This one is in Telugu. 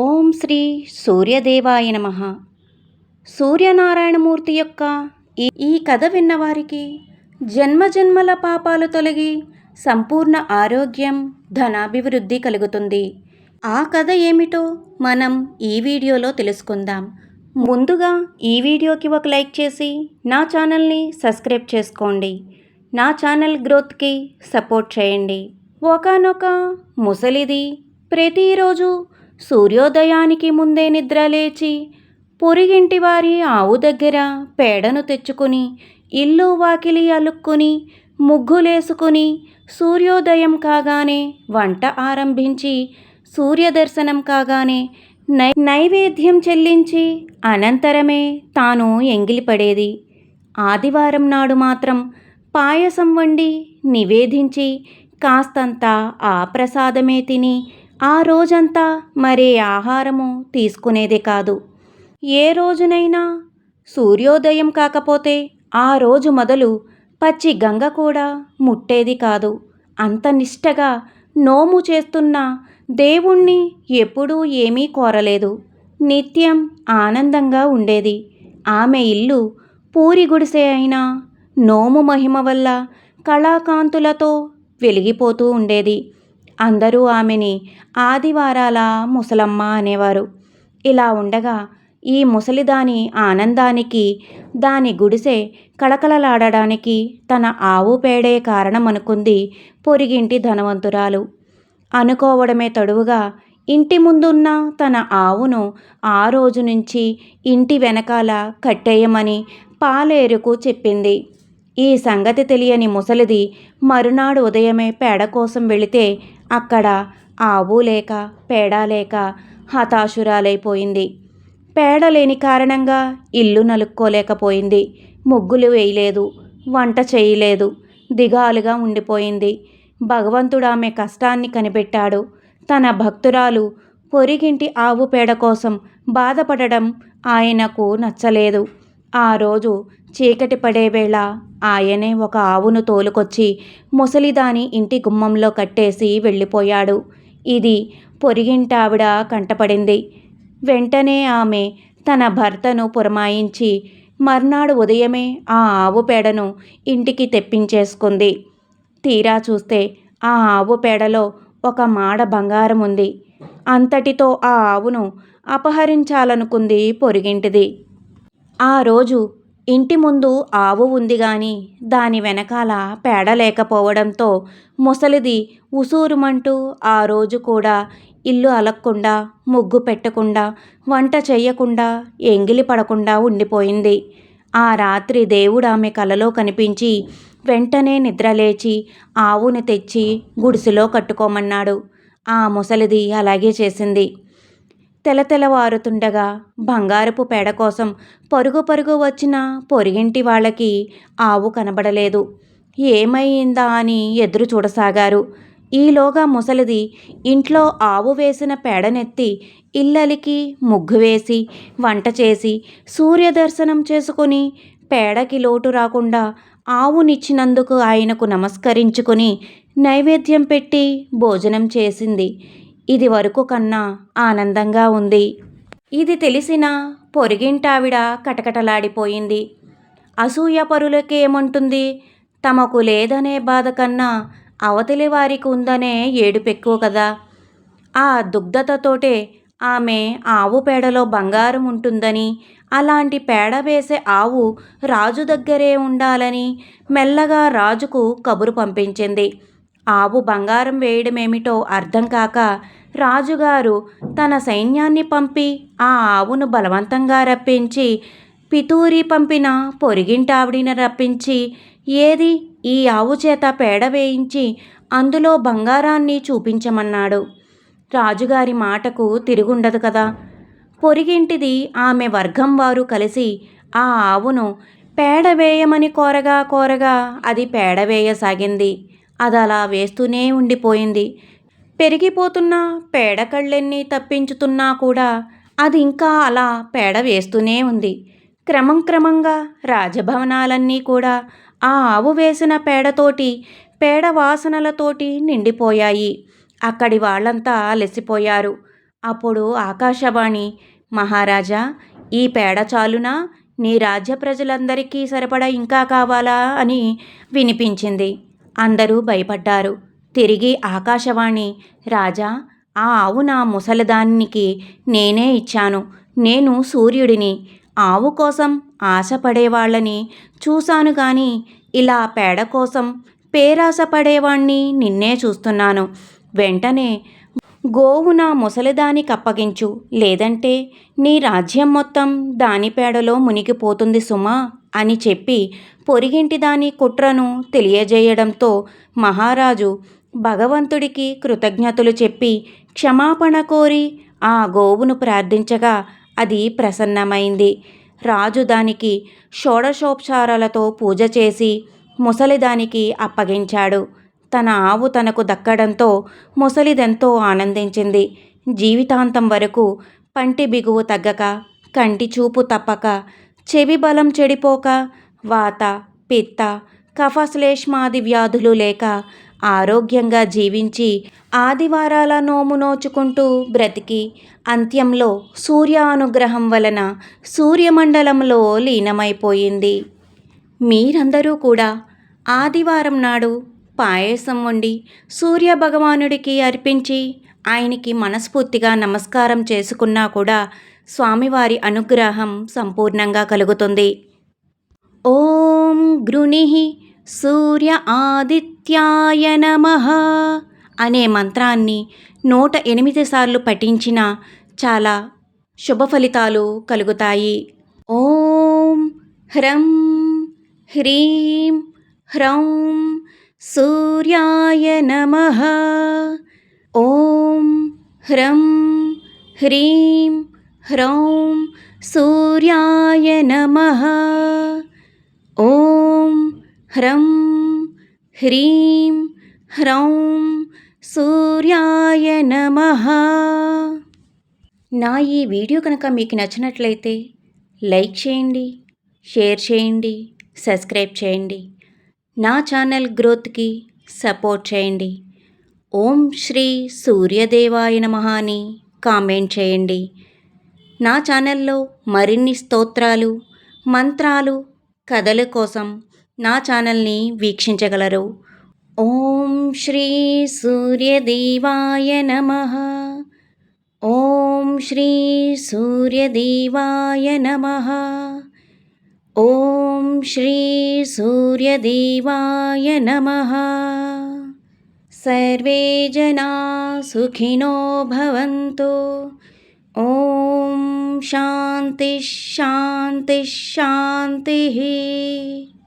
ఓం శ్రీ సూర్యదేవాయ నమ. సూర్యనారాయణమూర్తి యొక్క ఈ కథ విన్నవారికి జన్మజన్మల పాపాలు తొలగి సంపూర్ణ ఆరోగ్యం ధనాభివృద్ధి కలుగుతుంది. ఆ కథ ఏమిటో మనం ఈ వీడియోలో తెలుసుకుందాం. ముందుగా ఈ వీడియోకి ఒక లైక్ చేసి నా ఛానల్ని సబ్స్క్రైబ్ చేసుకోండి. నా ఛానల్ గ్రోత్కి సపోర్ట్ చేయండి. ఒకనొక ముసలిది ప్రతిరోజు సూర్యోదయానికి ముందే నిద్ర లేచి పొరిగింటి వారి ఆవు దగ్గర పేడను తెచ్చుకుని ఇల్లు వాకిలి అలుక్కుని ముగ్గులేసుకుని సూర్యోదయం కాగానే వంట ఆరంభించి సూర్యదర్శనం కాగానే నై నైవేద్యం చెల్లించి అనంతరమే తాను ఎంగిలిపడేది. ఆదివారం నాడు మాత్రం పాయసం వండి నివేదించి కాస్తంత ఆ ప్రసాదమే తిని ఆ రోజంతా మరే ఆహారము తీసుకునేదే కాదు. ఏ రోజునైనా సూర్యోదయం కాకపోతే ఆ రోజు మొదలు పచ్చి గంగ కూడా ముట్టేది కాదు. అంత నిష్టగా నోము చేస్తున్న దేవుణ్ణి ఎప్పుడూ ఏమీ కోరలేదు. నిత్యం ఆనందంగా ఉండేది. ఆమె ఇల్లు పూరి గుడిసె అయినా నోము మహిమ వల్ల కళాకాంతులతో వెలిగిపోతూ ఉండేది. అందరూ ఆమెని ఆదివారాల ముసలమ్మ అనేవారు. ఇలా ఉండగా ఈ ముసలిదాని ఆనందానికి దాని గుడిసె కళకళలాడడానికి తన ఆవు పేడే కారణమనుకుంది పొరిగింటి ధనవంతురాలు. అనుకోవడమే తడువుగా ఇంటి ముందున్న తన ఆవును ఆ రోజు నుంచి ఇంటి వెనకాల కట్టేయమని పాలేరుకు చెప్పింది. ఈ సంగతి తెలియని ముసలిది మరునాడు ఉదయమే పేడ కోసం వెళితే అక్కడ ఆవు లేక పేడ లేక హతాశురాలైపోయింది. పేడ లేని కారణంగా ఇల్లు నలుక్కోలేకపోయింది. ముగ్గులు వేయలేదు వంట చేయలేదు దిగాలుగా ఉండిపోయింది. భగవంతుడు ఆమె కష్టాన్ని కనిపెట్టాడు. తన భక్తురాలు పొరిగింటి ఆవు పేడ కోసం బాధపడడం ఆయనకు నచ్చలేదు. ఆ రోజు చీకటి పడే వేళ ఆయనే ఒక ఆవును తోలుకొచ్చి ముసలిదాని ఇంటి గుమ్మంలో కట్టేసి వెళ్ళిపోయాడు. ఇది పొరిగింటావిడ కంటపడింది. వెంటనే ఆమె తన భర్తను పురమాయించి మర్నాడు ఉదయమే ఆ ఆవు పేడను ఇంటికి తెప్పించేసుకుంది. తీరా చూస్తే ఆ ఆవు పేడలో ఒక మాడ బంగారం ఉంది అంతటితో ఆ ఆవును అపహరించాలనుకుంది పొరిగింటిది. ఆ రోజు ఇంటి ముందు ఆవు ఉంది గాని దాని వెనకాల పేడ లేకపోవడంతో ముసలిది ఉసూరుమంటూ ఆ రోజు కూడా ఇల్లు అలక్కుండా ముగ్గు పెట్టకుండా వంట చెయ్యకుండా ఎంగిలి పడకుండా ఉండిపోయింది. ఆ రాత్రి దేవుడు ఆమె కలలో కనిపించి వెంటనే నిద్రలేచి ఆవుని తెచ్చి గుడిసెలో కట్టుకోమన్నాడు. ఆ ముసలిది అలాగే చేసింది. తెలతెలవారుతుండగా బంగారపు పేడ కోసం పరుగు పరుగు వచ్చిన పొరిగింటి వాళ్ళకి ఆవు కనబడలేదు. ఏమైందా అని ఎదురు చూడసాగారు. ఈలోగా ముసలిది ఇంట్లో ఆవు వేసిన పేడనెత్తి ఇల్లలికి ముగ్గు వేసి వంట చేసి సూర్యదర్శనం చేసుకుని పేడకి లోటు రాకుండా ఆవునిచ్చినందుకు ఆయనకు నమస్కరించుకుని నైవేద్యం పెట్టి భోజనం చేసింది. ఇది వరకు కన్నా ఆనందంగా ఉంది. ఇది తెలిసిన పొరిగింటావిడ కటకటలాడిపోయింది. అసూయ పరులకేమంటుంది? తమకు లేదనే బాధ కన్నా అవతలి వారికి ఉందనే ఏడుపెక్కువ కదా. ఆ దుగ్ధతతోటే ఆమె ఆవు పేడలో బంగారం ఉంటుందని అలాంటి పేడ వేసే ఆవు రాజు దగ్గరే ఉండాలని మెల్లగా రాజుకు కబురు పంపించింది. ఆవు బంగారం వేయడమేమిటో అర్థం కాక రాజుగారు తన సైన్యాన్ని పంపి ఆ ఆవును బలవంతంగా రప్పించి పితూరి పంపిన పొరిగింటావిడిని రప్పించి ఏది ఈ ఆవు చేత పేడ వేయించి అందులో బంగారాన్ని చూపించమన్నాడు. రాజుగారి మాటకు తిరుగుండదు కదా. పొరిగింటిది ఆమె వర్గం వారు కలిసి ఆ ఆవును పేడ వేయమని కోరగా కోరగా అది పేడ వేయసాగింది. అది అలా వేస్తూనే ఉండిపోయింది. పెరిగిపోతున్న పేడ కళ్ళెన్ని తప్పించుతున్నా కూడా అది ఇంకా అలా పేడ వేస్తూనే ఉంది. క్రమం క్రమంగా రాజభవనాలన్నీ కూడా ఆ ఆవు వేసిన పేడతోటి పేడ వాసనలతోటి నిండిపోయాయి. అక్కడి వాళ్ళంతా అలసిపోయారు. అప్పుడు ఆకాశవాణి మహారాజా ఈ పేడ చాలునా? నీ రాజ్య ప్రజలందరికీ సరిపడా ఇంకా కావాలా? అని వినిపించింది. అందరూ భయపడ్డారు. తిరిగి ఆకాశవాణి రాజా ఆ ఆవు నా ముసలిదానికి నేనే ఇచ్చాను. నేను సూర్యుడిని. ఆవు కోసం ఆశపడేవాళ్ళని చూశాను కానీ ఇలా పేడ కోసం పేరాశపడేవాణ్ణి నిన్నే చూస్తున్నాను. వెంటనే గోవు నా ముసలిదానికి అప్పగించు. లేదంటే నీ రాజ్యం మొత్తం దాని పేడలో మునిగిపోతుంది సుమా అని చెప్పి పొరిగింటి దాని కుట్రను తెలియజేయడంతో మహారాజు భగవంతుడికి కృతజ్ఞతలు చెప్పి క్షమాపణ కోరి ఆ గోవును ప్రార్థించగా అది ప్రసన్నమైంది. రాజు దానికి షోడశోపచారాలతో పూజ చేసి ముసలిదానికి అప్పగించాడు. తన ఆవు తనకు దక్కడంతో ముసలిదెంతో ఆనందించింది. జీవితాంతం వరకు పంటి బిగువు తగ్గక కంటి చూపు తప్పక చెవి బలం చెడిపోక వాత పిత్త కఫశ్లేష్మాది వ్యాధులు లేక ఆరోగ్యంగా జీవించి ఆదివారాల నోము నోచుకుంటూ బ్రతికి అంత్యంలో సూర్య అనుగ్రహం వలన సూర్యమండలంలో లీనమైపోయింది. మీరందరూ కూడా ఆదివారం నాడు పాయసం వండి సూర్య భగవానుడికి అర్పించి ఆయనకి మనస్ఫూర్తిగా నమస్కారం చేసుకున్నా కూడా స్వామివారి అనుగ్రహం సంపూర్ణంగా కలుగుతుంది. ఓం గృణి సూర్య ఆదిత్యాయ నమ అనే మంత్రాన్ని నూట ఎనిమిది సార్లు పఠించిన చాలా శుభ ఫలితాలు కలుగుతాయి. ఓం హ్రం హ్రీం హ్రౌం సూర్యాయ నమ. ఓం హ్రం హ్రీం హ్రౌం సూర్యాయ నమ. ఓం హ్రం హ్రీం హ్రౌం సూర్యాయ నమ. నా ఈ వీడియో కనుక మీకు నచ్చినట్లయితే లైక్ చేయండి షేర్ చేయండి సబ్స్క్రైబ్ చేయండి. నా ఛానల్ గ్రోత్కి సపోర్ట్ చేయండి. ఓం శ్రీ సూర్యదేవాయ నమః అని కామెంట్ చేయండి. నా ఛానల్లో మరిన్ని స్తోత్రాలు మంత్రాలు కథల కోసం నా ఛానల్ని వీక్షించగలరు. ఓం శ్రీ సూర్యదేవాయ నమః. ఓం శ్రీ సూర్యదేవాయ నమః. ॐ श्रीसूर्यदेवाय नमः। सर्वे जना सुखिनो भवन्तु। ॐ शान्तिः शान्तिः शान्तिश्शान्तिश्शान्तिः